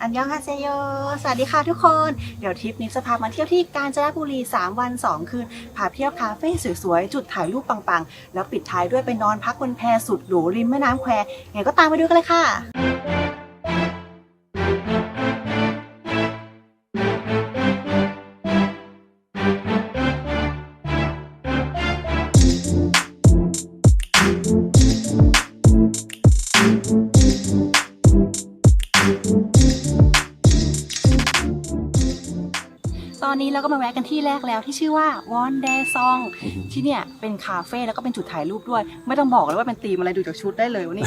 อันยองฮาเซโย สวัสดีค่ะทุกคน เดี๋ยวทริปนี้จะพามาเที่ยวที่กาญจนบุรี 3 วัน 2 คืน พาเที่ยวคาเฟ่สวยๆ จุดถ่ายรูปปังๆ แล้วปิดท้ายด้วยไปนอนพักบนแพสุดหรูริมแม่น้ำแควไงก็ตามไปดูกันเลยค่ะ ที่แรกแล้วที่ชื่อว่าวอนเดซองที่เนี่ยเป็นคาเฟ่แล้วก็เป็นจุดถ่ายรูปด้วย ไม่ต้องบอกเลยว่าเป็นธีมอะไรดูจากชุดได้เลยว่านี่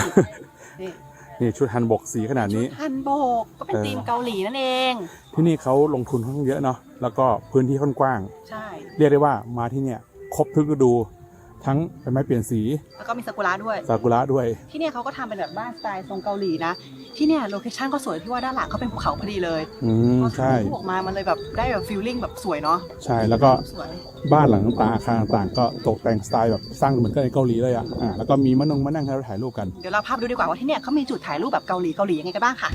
นี่นี่ชุดฮันบกสีขนาดนี้ฮันโบกก็เป็นเออธีมเกาหลีนั่นเอง ที่นี่เขาลงทุนค่อนข้างเยอะเนาะแล้วก็พื้นที่ค่อนกว้างใช่เรียกได้ว่ามาที่เนี่ยครบทุกฤดู ทั้งใบไม้เปลี่ยนสี แล้วก็มีซากุระด้วยซากุระด้วย ที่เนี่ยเขาก็ทำเป็นแบบบ้านสไตล์ทรงเกาหลีนะ ที่เนี่ยโลเคชั่นก็สวยที่ว่าด้านหลังเขาเป็นภูเขาพอดีเลยอืมพอใช่ถ่ายรูปออกมามันเลยแบบได้แบบฟิลลิ่งแบบสวยเนาะใช่แล้วก็สวย บ้านหลังต่างๆอาคารต่างๆก็ตกแต่งสไตล์แบบสร้างเหมือนกับในเกาหลีเลยอะอ่าแล้วก็มีมะนงมานั่งให้เราถ่ายรูปกัน เดี๋ยวเราพาไปดูดีกว่าว่าที่เนี่ยเขามีจุดถ่ายรูปแบบเกาหลีเกาหลียังไงกันบ้างค่ะ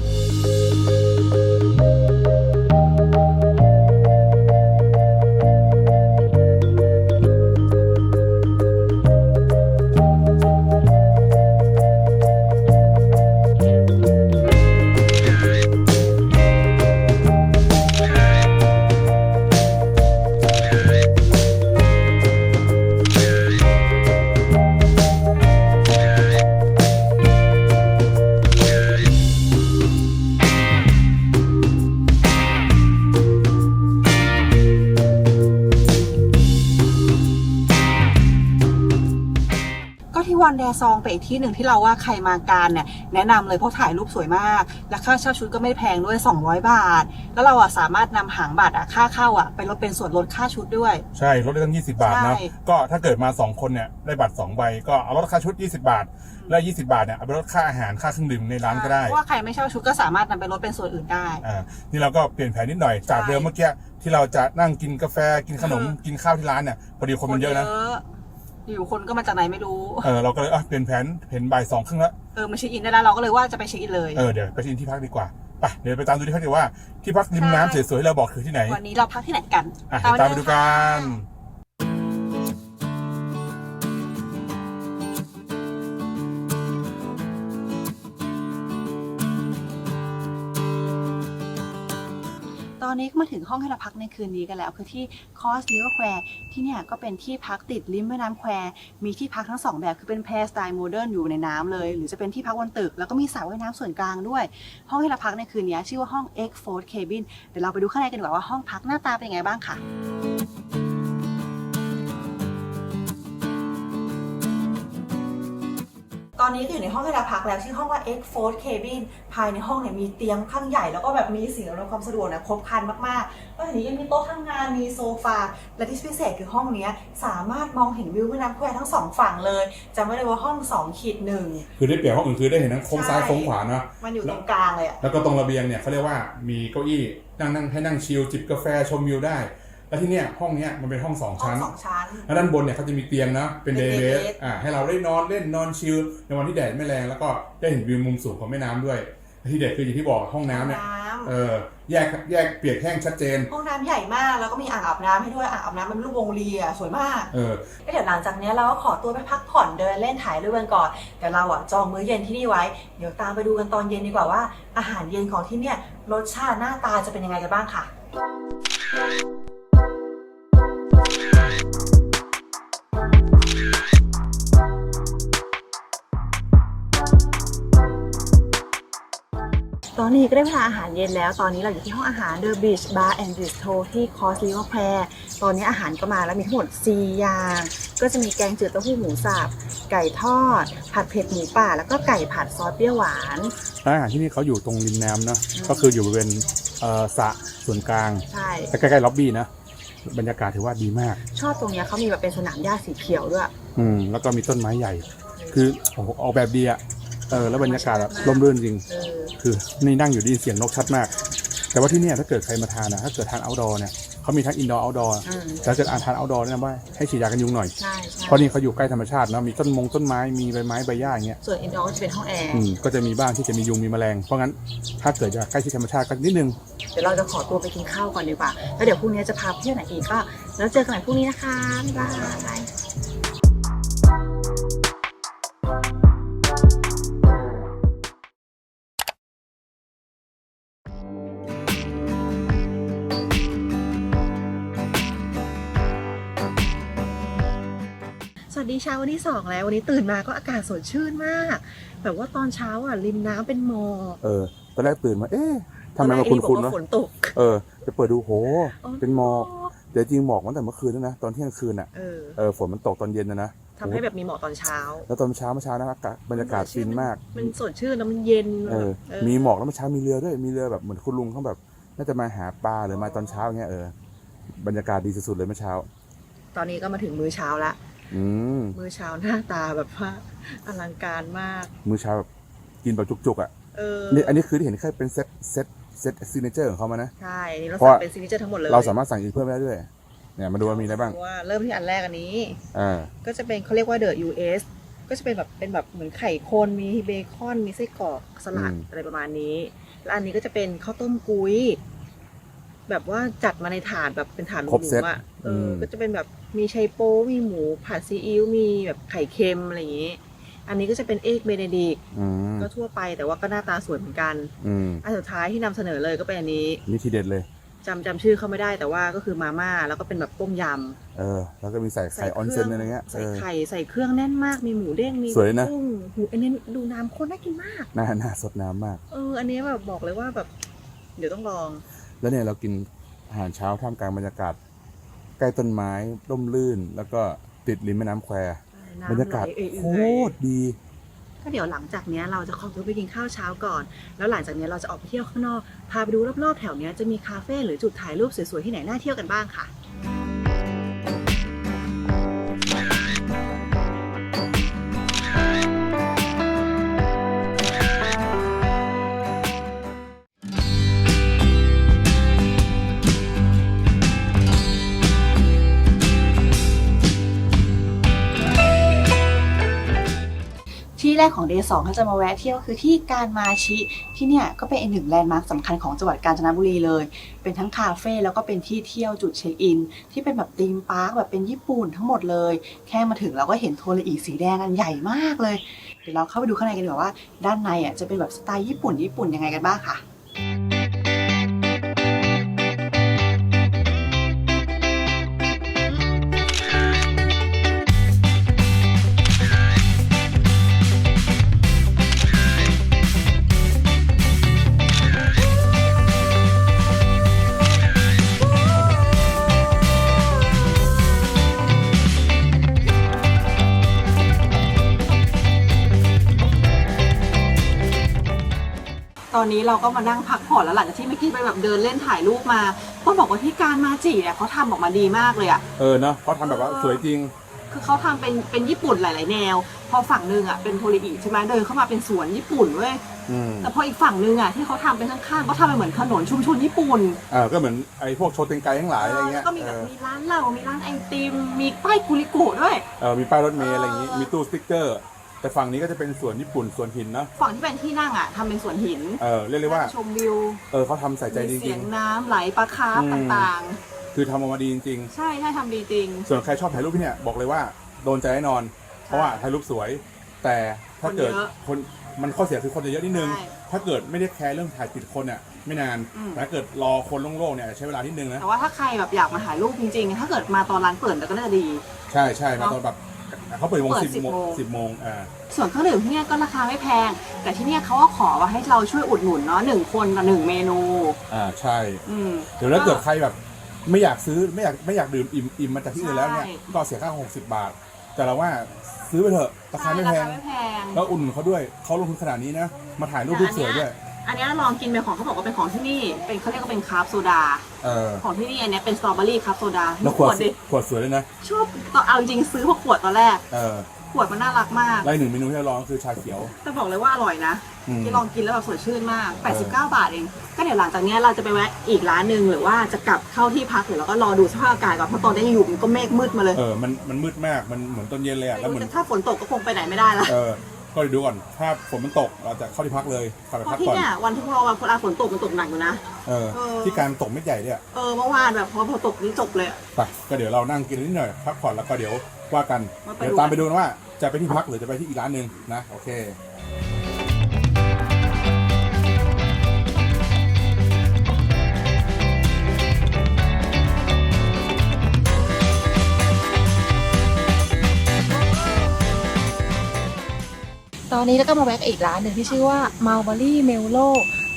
ซองไปนอีกที่หนึ่งที่เราว่าใครมาการเนี่ยแนะนำเลยเพราะถ่ายรูปสวยมาก และค่าเช่าชุดก็ไม่แพงด้วย 200 บาท แล้วเราอะสามารถนำหางบัตรอะค่าเข้าอะไปลดเป็นส่วนลดค่าชุดด้วย ใช่ลดได้ตั้ง 20 บาทเนาะใช่ก็ถ้าเกิดมา 2 คนเนี่ยได้บัตร2ใบก็เอาลดค่าชุด 20 บาท แล้ว20 บาทเนี่ยเอาไปลดค่าอาหารค่าเครื่องดื่มในร้านก็ได้เพราะว่าใครไม่เช่าชุดก็สามารถนำไปลดเป็นส่วนอื่นได้อ่านี่เราก็เปลี่ยนแผนนิดหน่อยจากเดิมเมื่อกี้ที่เราจะนั่งกินกาแฟกินขนมคือกินข้าวที่ร้านเนี่ยพอดีคนมันเยอะนะ อยู่คนก็มาจากไหนไม่รู้ เออเราก็เลยอะเปลี่ยนแผนเห็นบ่ายสองครึ่งแล้วเออมาเช็คอินได้แล้วเราก็เลยว่าจะไปเช็คอินเลยเออเดี๋ยวไปที่ที่พักดีกว่าไปเดี๋ยวไปตามดูที่พักดีกว่า ที่พักริมน้ำสวยๆที่เราบอกคือที่ไหน วันนี้เราพักที่ไหนกันอะเดี๋ยวตามไปดูกัน อนนี้ก็มาถึงห้องให้เราพักในคืนนี้กันแล้ว คือที่คอสลิเวอร์แควร์ที่เนี่ยก็เป็นที่พักติดริมแม่น้ำแควร์มีที่พักทั้งสองแบบคือเป็นแพรสไตล์โมเดิร์นอยู่ในน้ำเลย หรือจะเป็นที่พักบนตึก แล้วก็มีสระว่ายน้ำส่วนกลางด้วย ห้องให้เราพักในคืนนี้ชื่อว่าห้อง X f o r t Cabin เดี๋ยวเราไปดูข้างในกันดีกว่าว่าห้องพักหน้าตาเป็นยังไงบ้างค่ะ อนนี้ก็อยู่ในห้องให้เราพักแล้วชื่อห้องว่า X f o r t Cabin ภายในห้องเนี่ยมีเตียงข้างใหญ่ แล้วก็แบบมีสิ่งอำนวยความสะดวกเนี่ยครบครันมากๆแล้วทีนี้ยังมีโต๊ะทำงานมีโซฟา และที่พิเศษคือห้องเนี้ยสามารถมองเห็นวิวแม่น้ำแควทั้งสองฝั่งเลยจำไว้เลยว่าห้อง2ขีดหนึ่งคือได้เปรียบห้องอื่นคือได้เห็นทั้งโค้งซ้ายใช่โค้งขวาเนาะมันอยู่ตรงกลางเลยอะแล้วก็ตรงระเบียงเนี่ยเขาเรียกว่ามีเก้าอี้นั่งนั่งให้นั่งชิลจิบกาแฟชมวิวได้ แล้วที่เนี่ยห้องเนี้ยมันเป็นห้องสองห้องชั้น สองชั้น แล้วด้านบนเนี่ยเขาจะมีเตียงนะเป็นเป็เดนย์เบ day ส bed อ่าให้เราได้นอนเล่นนอนชิลในวันที่แดดไม่แรงแล้วก็ได้เห็นวิวมุมสูงของแม่น้ำด้วยและที่เด็ดคืออย่างที่บอกห้องน้ำเนี่ยน้เออแยกแยกเปียกแห้งชัดเจนำห้องน้ำใหญ่มากแล้วก็มีอ่างอาบน้ำให้ด้วยอ่างอาบน้ำเป็นรูปวงรีอะสวยมากเออก็เดี๋ยวหลังจากเนี้ยเราก็ขอตัวไปพักผ่อนเดินเล่นถ่ายรูปกันก่อนเดี๋ยวเราอะจองมื้อเย็นที่นี่ไว้ เดี๋ยวตามไปดูกันตอนเย็นดีกว่าว่า อาหารเย็นของที่เนี่ยรสชาติหน้าตาจะเป็นยังไงกันบ้างค่ะ ตอนนี้ก็ได้เวลาอาหารเย็นแล้ว ตอนนี้เราอยู่ที่ห้องอาหาร The Beach Bar and Bistro ที่ Cost River p a r ตอนนี้อาหารก็มาแล้วมีทั้งหมด 4 อย่าง ก็จะมีแกงจืดเต้าหู้หมูสับ ไก่ทอด ผัดเผ็ดหมูป่า แล้วก็ไก่ผัดซอสเปรี้ยวหวาน ร้านอาหารที่นี่เขาอยู่ตรงริมน้ำนะก็คืออยู่บริเวณเอ่อสระส่วนกลางใช่ ใกล้ๆล็อบบี้นะบรรยากาศถือว่าดีมาก ชอบตรงเนี้ยเขามีแบบเป็นสนามหญ้าสีเขียวด้วย อืมแล้วก็มีต้นไม้ใหญ่ คือโอ้โหออกแบบดีอะ เออแล้วบรรยากาศแบบร่มรื่นจริง เออคือนี่นั่งอยู่ได้ยินเสียงนกชัดมาก แต่ว่าที่เนี่ยถ้าเกิดใครมาทานนะถ้าเกิดทานเอาท์ดอร์เนี่ยเขามีทั้งอินดอร์เอาท์ดอร์อืมถ้าเกิดอาทานเอาท์ดอร์แนะนำว่าให้ฉีดยากันยุงหน่อย ใช่ใช่เพราะนี่เขาอยู่ใกล้ธรรมชาติเนอะมีต้นมงต้นไม้มีใบไม้ใบหญ้าอย่างเงี้ยส่วนอินดอร์ก็จะเป็นห้องแอร์อืมก็จะมีบ้างที่จะมียุงมีแมลงเพราะงั้นถ้าเกิดอยากใกล้ชิดธรรมชาติก็นิดนึง เดี๋ยวเราจะขอตัวไปกินข้าวก่อนดีกว่า แล้วเดี๋ยวพรุ่งนี้จะพาไปเที่ยวไหนอีกก็ แล้วเจอกันใหม่พรุ่งนี้นะคะบ๊ายบาย เช้าวันที่สองแล้ววันนี้ตื่นมาก็อากาศสดชื่นมาก แบบว่าตอนเช้าอะริมน้ำเป็นหมอกเออตอนแรกตื่นมาเอ๊ะทำไมมาตอคุ้แรกนๆเอ็วะบอกาฝนตกเออไปเปิดดูโห เป็นหมอกแต่จริงหมอกตั้งแต่เมื่อคืนแล้วนะตอนเที่ยงคืนอะเออเออฝนมันตกตอนเย็นนะนะทำให้แบบมีหมอกตอนเช้า แล้วตอนเช้าเมื่อเช้านะอากาศบรรยากาศฟินมาก มันสดชื่นแล้วมันเย็นเออเออมีหมอกแล้วเมื่อเช้ามีเรือด้วยมีเรือแบบเหมือนคุณลุงเขาแบบน่าจะมาหาปลาหรือมาตอนเช้าอย่างเงี้ยเออบรรยากาศดีสุดๆเลยเมื่อเช้า ตอนนี้ก็มาถึงมื้อเช้าละ อืมมื้อเช้าหน้าตาแบบว่าอลังการมาก มื้อเช้าแบบกินแบบจุกๆอะเออนี่อันนี้คือที่เห็นแค่เป็นเซตเซตเซตซิเนเจอร์ของเขามานะ ใช่นี่เราเพราะสั่งเป็นซิกเนเจอร์ทั้งหมดเลยเราสามารถสั่งอีกเพิ่มได้ด้วย เนี่ยมาดูว่ามีอะไรบ้างว่าเริ่มที่อันแรกอันนี้ อ่าก็จะเป็นเขาเรียกว่า The US ก็จะเป็นแบบเป็นแบบเหมือนไข่คนมีเบคอนมีไส้กรอกสลัดอืมอะไรประมาณนี้ แล้วอันนี้ก็จะเป็นข้าวต้มกุ้ยแบบว่าจัดมาในถาดแบบเป็นถาดหครบมูเซตอะเอออมก็จะเป็นแบบ มีไชโป๊มีหมูผัดซีอิ๊วมีแบบไข่เค็มอะไรอย่างนี้ อันนี้ก็จะเป็นเอกเบเนดิกอืมก็ทั่วไปแต่ว่าก็หน้าตาสวยเหมือนกันอืมอันสุดท้ายที่นำเสนอเลยก็เป็นอันนี้นี่ทีเด็ดเลย จำจำชื่อเขาไม่ได้แต่ว่าก็คือมาม่าแล้วก็เป็นแบบต้มยำเออ แล้วก็มีใส่ไข่ออนเซนอะไรเงี้ยใส่เออไข่ใส่เครื่องแน่นมาก มีหมูเด้งมีสวยนะ กุ้งหูอันนี้ดูน้ำข้นน่ากินมาก หน้าหน้าสดน้ำมาก เออ อันนี้แบบบอกเลยว่าแบบ เดี๋ยวต้องลอง แล้วเนี่ยเรากินอาหารเช้าท่ามกลางบรรยากาศ ใกล้ต้นไม้ร่มรื่น แล้วก็ติดริมแม่น้ำแควน้ำบรรยากาศไหลเอื่โคอยตรดีๆก็เดี๋ยวหลังจากเนี้ยเราจะขอตัวไปกินข้าวเช้าก่อน แล้วหลังจากเนี้ยเราจะออกไปเที่ยวข้างนอก พาไปดูรอบๆแถวเนี้ยจะมีคาเฟ่หรือจุดถ่ายรูปสวยๆที่ไหนน่าเที่ยวกันบ้างค่ะ ที่แรกของ Day 2เขาจะมาแวะเที่ยวคือที่การมาชิที่เนี่ยก็เป็นอีกหนึ่งแลนด์มาร์คสำคัญของจังหวัดกาญจนบุรีเลย เป็นทั้งคาเฟ่แล้วก็เป็นที่เที่ยวจุดเช็คอิน ที่เป็นแบบธีมพาร์คแบบเป็นญี่ปุ่นทั้งหมดเลย แค่มาถึงเราก็เห็นโทรอีสีแดงอันใหญ่มากเลยเดี๋ยวเราเข้าไปดูข้างในกันดีกว่าว่า ด้านในอะจะเป็นแบบสไตล์ญี่ปุ่นญี่ปุ่นยังไงกันบ้างค่ะ ตอนนี้เราก็มานั่งพักผ่อนแล้วหลังจากที่เมื่อกี้ไปแบบเดินเล่นถ่ายรูปมาต้องบอกว่าที่การมาจิเนี่ยเขาทำออกมาดีมากเลยอะ เออเนาะเขาทำแบบว่าสวยจริง คือเขาทำเป็นเป็นญี่ปุ่นหลาย ๆ แนว พอฝั่งหนึ่งอะเป็นโทริอิใช่ไหมเดินเข้ามาเป็นสวนญี่ปุ่นเว้ยอืมแต่พออีกฝั่งหนึ่งอะที่เขาทำเป็นข้างๆก็ทำเป็นเหมือนถนนชุมชนญี่ปุ่นเออก็เหมือนไอ้พวกโชเตนไกทั้งหลายอะไรแล้เงี้ยวก็มีเอแบบอมีร้านเหล้ามีร้านไอติมมีป้ายกุลิโกะด้วย เออมีป้ายรถเมล์อะไรอย่างงี้มีตู้สติ๊กเกอร์ แต่ฝั่งนี้ก็จะเป็นสวนญี่ปุ่นสวนหินเนาะฝั่งที่เป็นที่นั่งอะทำเป็นสวนหินเออเรียกได้ว่าชมวิวเออเขาทำใส่ใจจมีเสีริยงงน้ำไหลปลาคาร์ฟอืมต่างๆ คือทำออกมาดีจริงๆ ใช่ใช่ทำดีจริงๆส่วนใครชอบถ่ายรูปที่เนี่ยบอกเลยว่าโดนใจแน่นอน เพราะว่าถ่ายรูปสวย แต่ถ้าเกิดคนเยอะคนมันข้อเสียคือคนจะเยอะนิดนึง ใช่ถ้าเกิดไม่ได้แคร์เรื่องถ่ายติดคนอะไม่นานอืม แต่ถ้าเกิดรอคนโล่งๆเนี่ยใช้เวลานิดนึงนะแต่ว่าถ้าใครแบบอยากมาถ่ายรูปจริงๆ ถ้าเกิดมาตอนร้านเปิดก็น่าจะดี ใช่ใช่มาตอนแบบ เขาเปิดวงเปิดสิบ10โมงโมง สิบโมงอ่า ส่วนเครื่องดื่มที่เนี่ยก็ราคาไม่แพง แต่ที่เนี่ยเขาก็ขอว่าให้เราช่วยอุดหนุนเนาะหนึ่งคนกับหนึ่งเมนูอ่าใช่อืม เดี๋ยวถ้าเกิดใครแบบ ไม่อยากซื้อไม่อยากไม่อยากดื่มอิ่มอิ่มมาจากที่อื่นแล้วเนี่ยใช่ ก็เสียค่าหกสิบบาท แต่เราว่าซื้อไปเถอะราคาไม่แพงใช่ราคาไม่แพง แล้วอุ่นนเขาด้วยเขาลงทุนขนาดนี้นะ มาถ่ายรูปรูปสวยด้วย อันเนี้ ยลองกินเป็นของเขาบอกว่าเป็นของที่นี่ เป็นเขาเรียกว่าเป็นคราฟต์โซดา เออของที่นี่อันเนี้ยเป็นสตรอเบอรี่คราฟต์โซดาแล้วขขวดวดดิขวดสวยเลยนะชอบตอนเอาจริงๆซื้อพวกขวดตอนแรก เออขวดมันน่ารักมาก ไล่หนึ่งเมนูที่เราลองก็คือชาเขียว แต่บอกเลยว่าอร่อยนะอืม ที่ลองกินแล้วแบบสดชื่นมาก 89 บาทเอง ก็เดี๋ยวหลังจากเนี้ยเราจะไปแวะอีกร้านหนึ่งหรือว่าจะกลับเข้าที่พักหรือเราก็รอดูสภาพอากาศก่อนเพราะตอนนี้อยู่มันก็เมฆมืดมาเลยเออมันมันมืดมากมันเหมือนต้นเย็นเลยอะแล้วเหมือน ถ้าฝนตกก็คงไปไหนไม่ได้ละ เออ ก็เดี๋ยวดูก่อนถ้าฝนมันตกเราจะเข้าที่พักเลยกลับไปเพพัราะกที่ก่อน เนี่ยวันที่พอวันเวลาฝนตกมันตกหนักอยู่นะ เออ เออ ที่การตกเม็ดใหญ่เนี่ยเออเมื่อวานแบบพอฝนตกนี่จบเลยอะ ไปก็เดี๋ยวเรานั่งกินนิดหน่อยพักผ่อนแล้วก็เดี๋ยวว่ากันว่าไปเดี๋ยวตามไปดูนะว่าจะไปที่พักหรือจะไปที่อีกร้านหนึ่งนะ โอเคต อนนี้แล้วก็มาแวะอีกร้านหนึ่งที่ชื่อว่า Mulberry Melo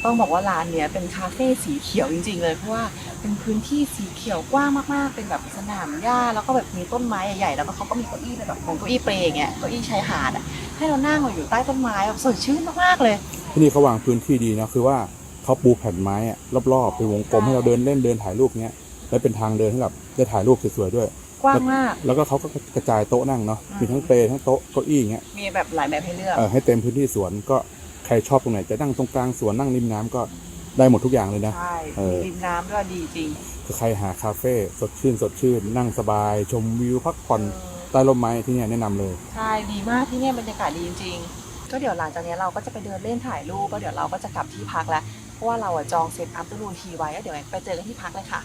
ต้องบอกว่าร้านเนี้ยเป็นคาเฟ่สีเขียวจริง ๆ เลยเพราะว่าเป็นพื้นที่สีเขียวกว้างมากๆ เป็นแบบสนามหญ้าแล้วก็แบบมีต้นไม้ใหญ่ๆ แล้วก็เขาก็มีเก้าอี้เป็นแบบของเก้าอี้เปรย์อย่างเงี้ยเก้าอี้ชายหาดอะให้เรานั่งอยู่ใต้ต้นไม้แบบสดชื่นมากๆเลย ที่นี่เขาวางพื้นที่ดีนะคือว่าเขาปูแผ่นไม้อะรอบๆเป็นวงกลมให้เราเดินเล่นเดินถ่ายรูปเนี้ยแล้วเป็นทางเดินให้แบบได้ถ่ายรูปสวยๆด้วย กว้างมาก แล้วก็เขาก็กระจายโต๊ะนั่งเนาะอืมมีทั้งเปรทั้งโต๊ะเก้าอี้อย่างเงี้ยมีแบบหลายแบบให้เลือกเออให้เต็มพื้นที่สวนก็ใครชอบตรงไหนจะนั่งตรงกลางสวนนั่งริมน้ำก็ได้หมดทุกอย่างเลยนะใช่เออมีริมน้ำด้วยดีจริงคือใครหาคาเฟ่สดชื่นสดชื่น นั่งสบาย ชมวิวพักผ่อนใต้ร่มไม้ที่เนี่ยแนะนำเลยใช่ดีมากที่เนี่ยบรรยากาศดีจริงๆก็เดี๋ยวหลังจากเนี้ยเราก็จะไปเดินเล่นถ่ายรูปก็เดี๋ยวเราก็จะกลับที่พักแล้วเพราะว่าเราอะจองเซตอัพตูนูนทีไว้ก็เดี๋ยวไปเจอกันที่พักเลยค่ะ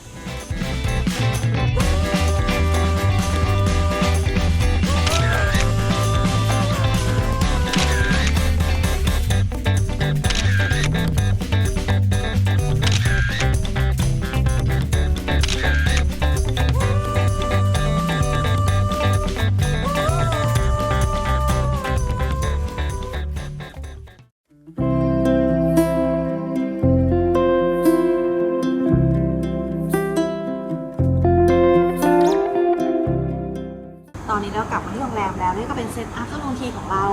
เป็นเซตอัพตูนูนทีของเรา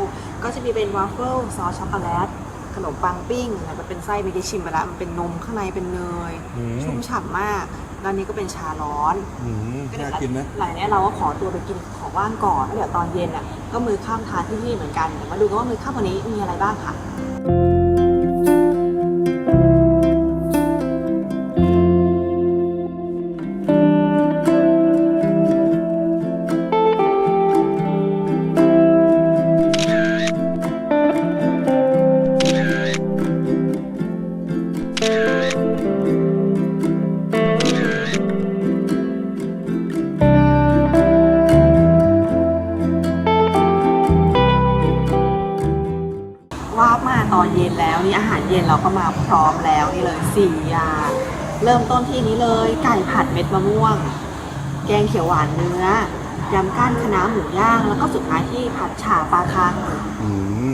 ก็จะมีเป็นวาฟเฟิลซอสช็อกโกแลตขนมปังปิ้งแล้วก็เป็นไส้เบเกชิมไปแล้วมันเป็นนมข้างในเป็นเนย อืม ชุ่มฉ่ำมากแล้วนี้ก็เป็นชาร้อน อืมก็เดี๋ยวน่ากินนะ หลังเนี้ยเราก็ขอตัวไปกินของว่างก่อนแล้วเดี๋ยวตอนเย็นอะก็มือข้ามทานที่นี่เหมือนกันเดี๋ยวมาดูกันว่ามือข้ามวันนี้มีอะไรบ้างค่ะ วาบมาตอนเย็นแล้วนี่อาหารเย็นเราก็มาพร้อมแล้วนี่เลยสี่อย่างเริ่มต้นที่นี้เลยไก่ผัดเม็ดมะม่วง แกงเขียวหวานเนื้อยำก้านคะน้าหมูย่าง แล้วก็สุดท้ายที่ผัดฉ่าปลาคังอืม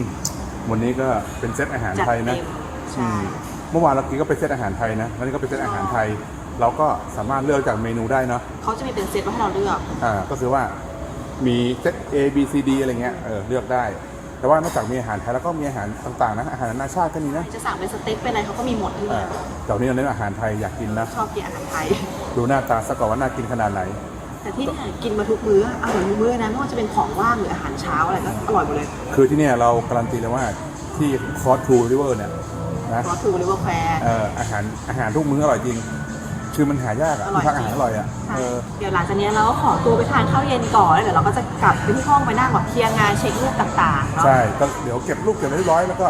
วันนี้ก็เป็นเซตอาหารจัดไทยนะเต็มใช่เมื่อวานเรากินก็เป็นเซตอาหารไทยนะวันนี้ก็เป็นเซตอาหารไทย เราก็สามารถเลือกจากเมนูได้เนาะเขาจะมีเป็นเซตไว้ให้เราเลือกอ่าก็คือว่ามีเซต A B C D อะไรเงี้ยเออเลือกได้ แต่ว่านอกจากมีอาหารไทยแล้วก็มีอาหารต่างๆนะอาหารนานาชาติก็มีนะจะสั่งเป็นสเต็กเป็นอะไรเขาก็มีหมดที่อ่านี่แต่วันนี้เราเน้นอาหารไทยอยากกินนะชอบกินอาหารไทย ดูหน้าตาซะก่อนว่าน่ากินขนาดไหน แต่ที่เนี่ยกินมาทุกมื้ออร่อยทุกมื้อนะไม่ว่าจะเป็นของว่างหรืออาหารเช้าอะไรก็อร่อยหมดเลย คือที่เนี่ยเราการันตีเลยว่าที่คอร์ทูริเวอร์เนี่ย นะรอทูริเวอร์แควร์เอออาหารอาหารทุกมื้ออร่อยจริง คือมันหายากอะอร่อยที่พักอาหารอร่อยอะใช่เออเดี๋ยวหลังจากนี้เราก็ขอตัวไปทานข้าวเย็นก่อนแล้วเดี๋ยวเราก็จะกลับไปที่ห้องไปนั่งแบบเคลียร์งานเช็ครูปต่างๆเนาะใช่ก็เดี๋ยวเก็บลูกเก็บเรียบร้อยแล้วก็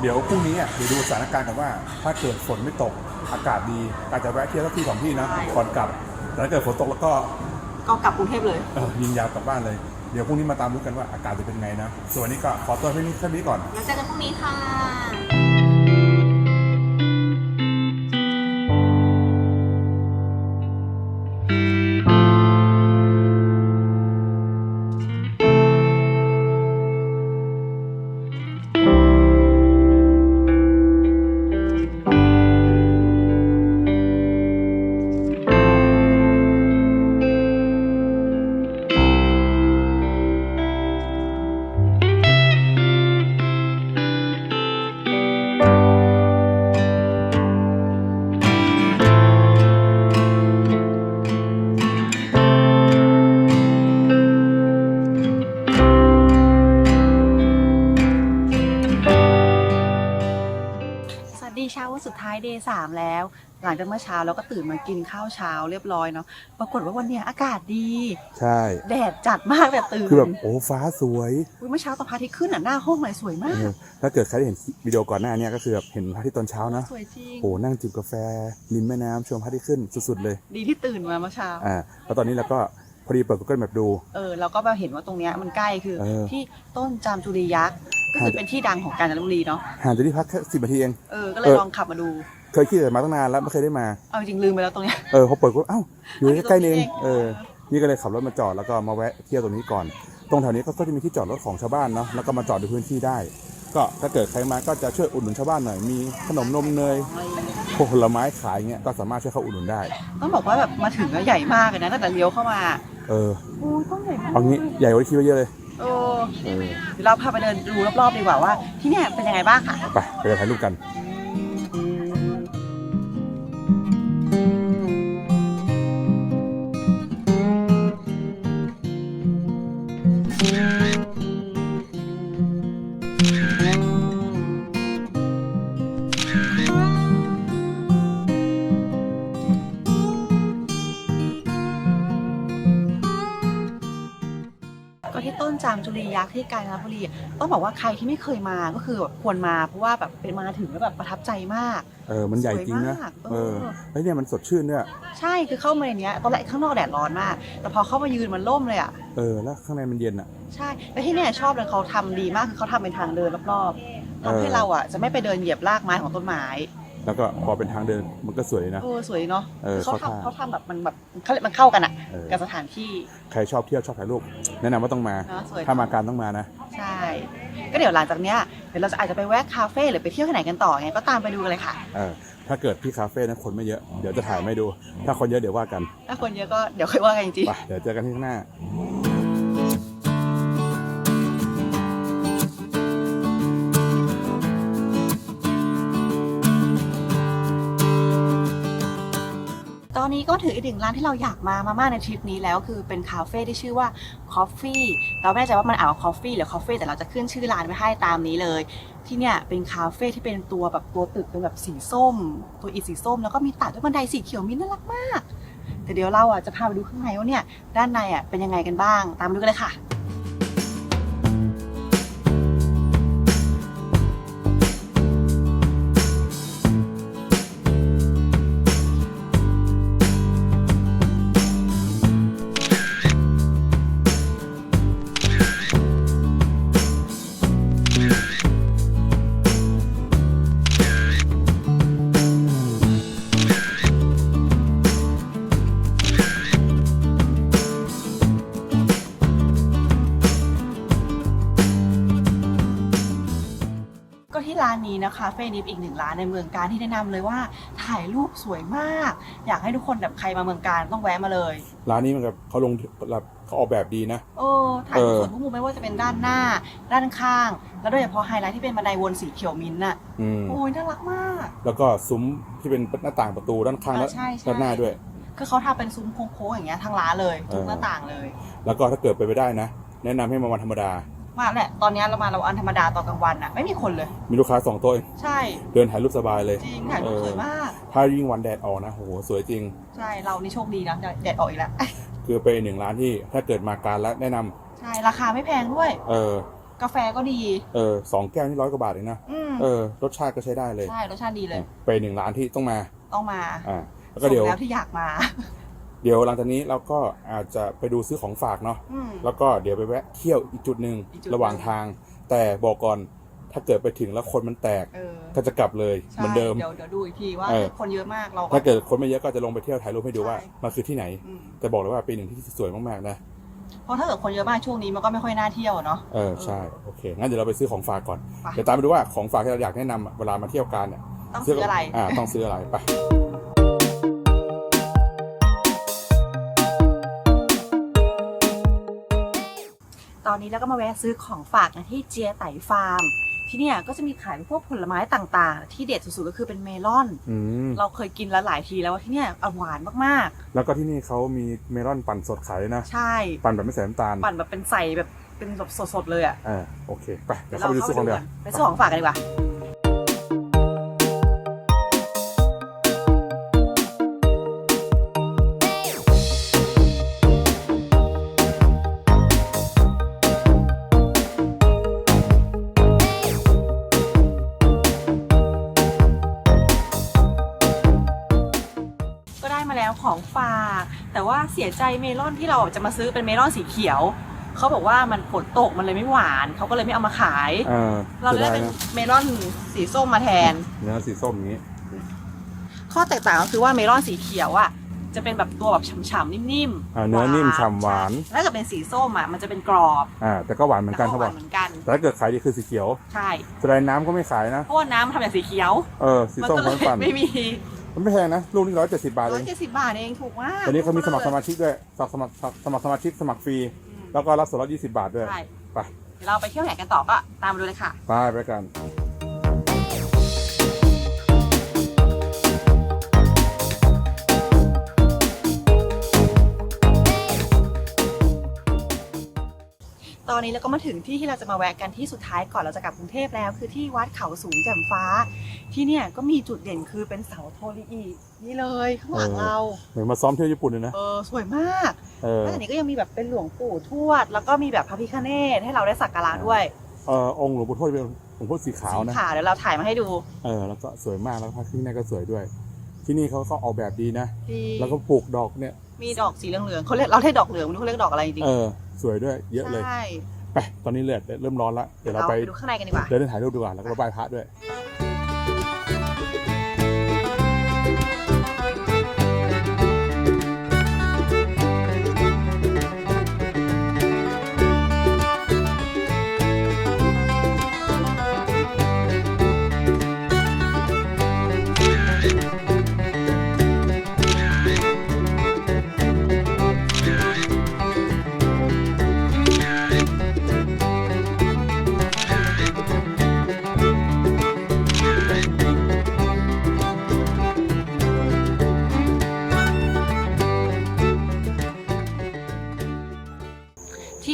เดี๋ยวพรุ่งนี้อะเดี๋ยวดูสถานการณ์กันว่าถ้าเกิดฝนไม่ตกอากาศดีอาจจะแวะเที่ยวสักที่สองที่นะก่อนกลับแต่ถ้าเกิดฝนตกแล้วก็ก็กลับกรุงเทพเลยเออยิงยาวกลับบ้านเลยเดี๋ยวพรุ่งนี้มาตามรู้กันว่าอากาศจะเป็นไงนะส่วนวันนี้ก็ขอตัวเพียงนี้แค่นี้ก่อนงั้นเจอกันพรุ่งนี้ค่ะ หลังจากเมื่อเช้าเราก็ตื่นมากินข้าวเช้าเรียบร้อยเนาะปรากฏว่าวันเนี้ยอากาศดี ใช่ แดดจัดมากแต่ตื่นคือแบบโอ้ฟ้าสวยอุ๊ยเมื่อเช้าตอนพระอาทิตย์ขึ้นอะหน้าห้องเลยสวยมาเอกอถ้าเกิดใครได้เห็นวิดีโอก่อนหน้าเนี้ก็คือแบบเห็นพระอาทิตย์ตอนเช้านะ สวยจริง โอ้นั่งจิบกาแฟริมแม่น้ำชมพระอาทิตย์ขึ้นสุดๆเลย ดีที่ตื่นมาเมื่อเช้า อ่า แล้วตอนนี้เราก็พอดีเปิด Google Map ดู เออเราก็มาเห็นว่าตรงเนี้ยมันใกล้คือเออ ที่ต้นจามจุรียักษ์ ก็คือเป็นที่ดังของกาญจนบุรีเนาะห่างจากที่พักแค่สิบนาทีเอง เออ ก็เลยเออลองขับมาดู เคยคิดแต่มาตั้งนานแล้วไม่เคยได้มา เอาจริงๆลืมไปแล้วตรงเนี้ย เออพอเปิดก็เอ้า อยู่ใกล้ๆนี่เองเอง เออ นี่ก็เลยขับรถมาจอดแล้วก็มาแวะเที่ยวตรงนี้ก่อน ตรงแถวนี้ก็ก็จะมีที่จอดรถของชาวบ้านเนาะ แล้วก็มาจอดในพื้นที่ได้ ก็ถ้าเกิดใครมาก็จะช่วยอุดหนุนชาวบ้านหน่อย มีขนมนมเนยอะไรอย่างเงี้ยพวกผลไม้ขายเงี้ย ก็สามารถช่วยเขาอุดหนุนได้ ต้องบอกว่าแบบมาถึงแล้วใหญ่มากเลยนะตั้งแต่เลี้ยวเข้ามา เออโอ้ยต้องใหญ่มากเอางี้ใหญ่กว่าที่คิดไว้เยอะเลย เออเออเดี๋ยวเราพาไปเดินดูรอบๆดีกว่าว่า ที่เนี่ยเป็นยังไงบ้างค่ะ ไปไปเดินถ่ายรูปกัน ที่กาญจนบุรีอะต้องบอกว่าใครที่ไม่เคยมาก็คือแบบควรมาเพราะว่าแบบเป็นมาถึงแล้วแบบประทับใจมากเออมันใหญ่จริงนะสวยมากเออเออแล้วเนี่ยมันสดชื่นด้วยใช่คือเข้ามาในเนี้ยตอนแรกข้างนอกแดดร้อนมาก แต่พอเข้ามายืนมันร่มเลยอะเออแล้วข้างในมันเย็นอะใช่แล้วที่เนี่ยชอบเลยเขาทำดีมากคือเขาทำเป็นทางเดินรอบๆทำให้เออเราอะจะไม่ไปเดินเหยียบรากไม้ของต้นไม้ แล้วก็พอเป็นทางเดินมันก็สวยนะ เออสวยเนาะเออคือเขาเข้าท่าทำ เขาทำแบบมันแบบเขามันเข้ากันอะ เออ กับสถานที่ ใครชอบเที่ยวชอบถ่ายรูปแนะนำว่าต้องมา เนาะสวย ถ้ามาการต้องมานะ ใช่ ก็เดี๋ยวหลังจากเนี้ยเดี๋ยวเราจะอาจจะไปแวะคาเฟ่หรือไปเที่ยวที่ไหนกันต่อไงก็ตามไปดูกันเลยค่ะ เออถ้าเกิดที่คาเฟ่นั้นคนไม่เยอะเดี๋ยวจะถ่ายไม่ดู ถ้าคนเยอะเดี๋ยวว่ากันถ้าคนเยอะก็เดี๋ยวค่อยว่ากันจริงไปเดี๋ยวเจอกันที่ข้างหน้าๆ ถืออีกหนึ่งร้านที่เราอยากมา มามากในทริปนี้แล้วคือเป็นคาเฟ่ที่ชื่อว่า Coffee เราไม่แน่ใจว่ามันอ่านว่า Coffee หรือ Coffee แต่เราจะขึ้นชื่อร้านไว้ให้ตามนี้เลย ที่เนี่ยเป็นคาเฟ่ที่เป็นตัวแบบตัวตึกเป็นแบบสีส้ม ตัวอิฐสีส้ม แล้วก็มีตัดด้วยบันไดสีเขียวมิ้นน่ารักมาก แต่เดี๋ยวเราอะจะพาไปดูข้างในว่าเนี่ยด้านในอะเป็นยังไงกันบ้าง ตามดูกันเลยค่ะ นนี้นะคะเฟนิฟอีกหนึ่งร้านในเมืองการที่แนะนำเลยว่าถ่ายรูปสวยมาก อยากให้ทุกคนแบบใครมาเมืองการต้องแวะมาเลย ร้านนี้มันแบบเขาลงแบบเขาออกแบบดีนะโอ้ถ่ายรูปเออสวยทุกมุมไม่ว่าจะเป็นด้านหน้า ด้านข้าง แล้วโดยเฉพาะไฮไลท์ที่เป็นบันไดวนสีเขียวมิ้นท์น่ะอืมโอ้ยน่ารักมาก แล้วก็ซุ้มที่เป็นหน้าต่างประตูด้านข้างและอ่าใช่ใช่ด้านหน้าด้วยคือเขาทำเป็นซุ้มโค้งๆอย่างเงี้ยทางร้านเลยทุกเออหน้าต่างเลย แล้วก็ถ้าเกิดไปไม่ได้นะ แนะนำให้มาวันธรรมดา มาแหละตอนเนี้ยเรามาเราอันธรรมดาตอนกลางวันอะไม่มีคนเลย มีลูกค้าสองโต๊ะเองใช่เดินถ่ายรูปสบายเลย จริงถ่ายรูปสวยมาก ถ้ายิ่งวันแดดออกนะโหสวยจริง ใช่เรานี่โชคดีนะแดดออกอีกแล้วคือเป็นอีกหนึ่งร้านที่ถ้าเกิดมาการแล้วแนะนำใช่ราคาไม่แพงด้วย เออกาแฟก็ดี เออสองแก้วนี่ร้อยกว่าบาทเองนะอืมเออรสชาติก็ใช้ได้เลยใช่รสชาติดีเลย เป็นอีกหนึ่งร้านที่ต้องมาต้องมา อ่าแล้วก็เดี๋ยวสมแล้วที่อยากมา เดี๋ยวหลังจากนี้เราก็อาจจะไปดูซื้อของฝากเนาะอืม แล้วก็เดี๋ยวไปแวะเที่ยวอีกจุดหนึ่งอีกจุดหนึ่ง ระหว่างทาง แต่บอกก่อนถ้าเกิดไปถึงแล้วคนมันแตกเออก็จะกลับเลยใช่เหมือนเดิม เดี๋ยวเดี๋ยวดูอีกทีว่าเออ คนเยอะมากเราก็ ถ้าเกิดคนไม่เยอะก็จะลงไปเที่ยวถ่ายรูปให้ดูว่าใช่ มันคือที่ไหน อืมแต่บอกเลยว่าปีหนึ่งที่สวยมากๆนะเพราะถ้าเกิดคนเยอะมากช่วงนี้มันก็ไม่ค่อยน่าเที่ยวเนาะ เออใช่โอเคงั้นเดี๋ยวเราไปซื้อของฝากก่อนไป เดี๋ยวตามไปดูว่าของฝากที่เราอยากแนะนำอะเวลามาเที่ยวกันเนี่ยต้องซื้ออะไร อ่าต้องซื้ออะไรไป อนนี้เราก็มาแวะซื้อของฝากนะที่เจียไตฟาร์ม ที่เนี่ยก็จะมีขายพวกผลไม้ต่างๆ ที่เด็ดสุดๆก็คือเป็นเมลอน อืมเราเคยกินแล้วหลายทีแล้วว่าที่เนี่ยอหวานมากแล้วก็ที่นี่เขามีเมลอนปั่นสดขายด้วยนะ ๆ ใช่ ปั่นแบบไม่ใส่น้ำตาลปั่นแบบเป็นใส่แบบเป็นแบบสดๆเลยอะเออโอเค ไปเดี๋ยวเข้าไปดูซื้อของเดี๋ยว ไปซื้อของฝากกันดีกว่า ว่าเสียใจเมลอนที่เราจะมาซื้อเป็นเมลอนสีเขียว เขาบอกว่ามันฝนตกมันเลยไม่หวาน เขาก็เลยไม่เอามาขายเออเราเลยได้เป็นนะเมลอนสีส้มมาแทน เนื้อสีส้มอย่างนี้ ข้อแตกต่างก็คือว่าเมลอนสีเขียวอะจะเป็นแบบตัวแบบฉ่ำๆนิ่มอ่าเนื้อนิ่มฉ่ำหวาน ใช่ถ้าเกิดเป็นสีส้มอะมันจะเป็นกรอบอ่า แต่ก็หวานเหมือนกันแล้วเขาหบอวากนเหมือนกันแต่ถ้าเกิดขายดีคือสีเขียวใช่แสดงน้ำก็ไม่ขายนะ เพราะว่าน้ำมันทำจากสีเขียว เออ สีมันส้มก็เลน้ำยปั่นไม่มี มันไม่แพงนะลูกนี่ร้อยเจ็ดสิบบาทเอร้อยงเจ็ดสิบบาทเองถูกมากตอนนี้เขามีสมัครสมาชิกด้วยสมัครสมัครสมัครสมาชิกสมัครฟรี อืมแล้วก็รับส่วนลดยี่สิบบาทด้วย ใช่ไป เดี๋ยวเราไปเที่ยวไหนกันต่อก็ตามมาดูเลยค่ะ ไปไปกัน อนนี้เราก็มาถึงที่ที่เราจะมาแวะกันที่สุดท้ายก่อนเราจะกลับกรุงเทพแล้ว คือที่วัดเขาสูงแจ่มฟ้า ที่เนี่ยก็มีจุดเด่นคือเป็นเสาโทริอีนี่เลยข้างหลังเราเหมือนมาซ้อมเที่ยวญี่ปุ่นเลยนะเออสวยมากเออแล้วอันนี้ก็ยังมีแบบเป็นหลวงปู่ทวด แล้วก็มีแบบพระพิฆเนศให้เราได้สักการะด้วยเออองค์หลวงปู่ทวดเป็นหลวงพ่อสีขาวสีนะขาวเดี๋ยวเราถ่ายมาให้ดูเออแล้วก็สวยมากแล้วพระที่นี่ก็สวยด้วย ที่นี่เขาก็ออกแบบดีนะดีแล้วก็ปลูกดอกเนี่ยมีดอกสีเหลืองๆเขาเรียกเราเรียกดอกเหลืองไม่รู้เขาเรียกดอกอะไรจริงเออ สวยด้วยเยอะเลย ใช่ไปตอนนี้เลือดเริ่มร้อนแล้วเดี๋ยวเราเราไปไปดูข้างในกันดีกว่า เดินเล่นถ่ายรูปดีกว่าแล้วก็ไปไหว้พระด้วยที่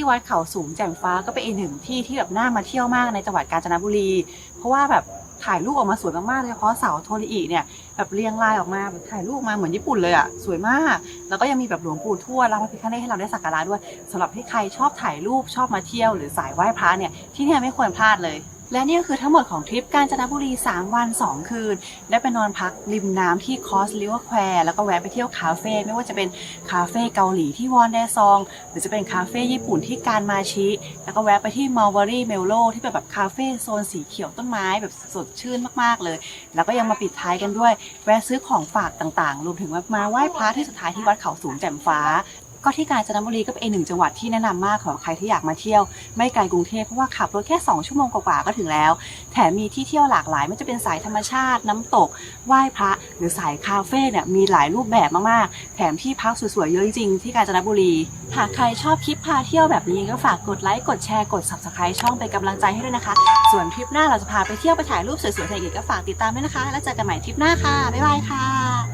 วัดเขาสูงแจ่มฟ้าก็เป็นอีกหนึ่งที่ที่แบบน่ามาเที่ยวมากในจังหวัดกาญจนบุรี เพราะว่าแบบถ่ายรูปออกมาสวยมากๆโดยเฉพาะเสาโทริอิเนี่ยแบบเรียงรายออกมาแบบถ่ายรูปมาเหมือนญี่ปุ่นเลยอะสวยมาก แล้วก็ยังมีแบบหลวงปู่ทวดและพระพิฆเนศให้เราได้สักการะด้วยสำหรับที่ใครชอบถ่ายรูปชอบมาเที่ยวหรือสายไหว้พระเนี่ยที่เนี่ยไม่ควรพลาดเลย และนี่ก็คือทั้งหมดของทริปกาญจนบุรี 3 วัน 2 คืน ได้ไปนอนพักริมน้ำที่คอสลิเวอร์แควร์แล้วก็แวะไปเที่ยวคาเฟ่ไม่ว่าจะเป็นคาเฟ่เกาหลีที่วอนแดซอง หรือจะเป็นคาเฟ่ญี่ปุ่นที่การมาชิ แล้วก็แวะไปที่มัลเบอรี่เมลโลที่เป็นแบบคาเฟ่โซนสีเขียวต้นไม้แบบสดชื่นมากๆเลย แล้วก็ยังมาปิดท้ายกันด้วย แวะซื้อของฝากต่างๆ รวมถึงมาไหว้พระที่สุดท้ายที่วัดเขาสูงแจ่มฟ้า ก็ที่กาญจนบุรีก็เป็นอีกหนึ่งจังหวัดที่แนะนำมากสำหรับใครที่อยากมาเที่ยว ไม่ไกลกรุงเทพเพราะว่าขับรถแค่ 2 ชั่วโมงกว่าๆก็ถึงแล้ว แถมมีที่เที่ยวหลากหลายไม่ว่าจะเป็นสายธรรมชาติ น้ำตกไหว้พระ หรือสายคาเฟ่เนี่ยมีหลายรูปแบบมากๆ แถมที่พักสวยๆเยอะจริงๆที่กาญจนบุรี หากใครชอบคลิปพาเที่ยวแบบนี้ก็ฝากกดไลค์กดแชร์กด subscribe ช่องเป็นกำลังใจให้ด้วยนะคะ ส่วนทริปหน้าเราจะพาไปเที่ยวไปถ่ายรูปสวยๆที่ไหนอีกก็ฝากติดตามด้วยนะคะ แล้วเจอกันใหม่ทริปหน้าค่ะบ๊ายบายค่ะ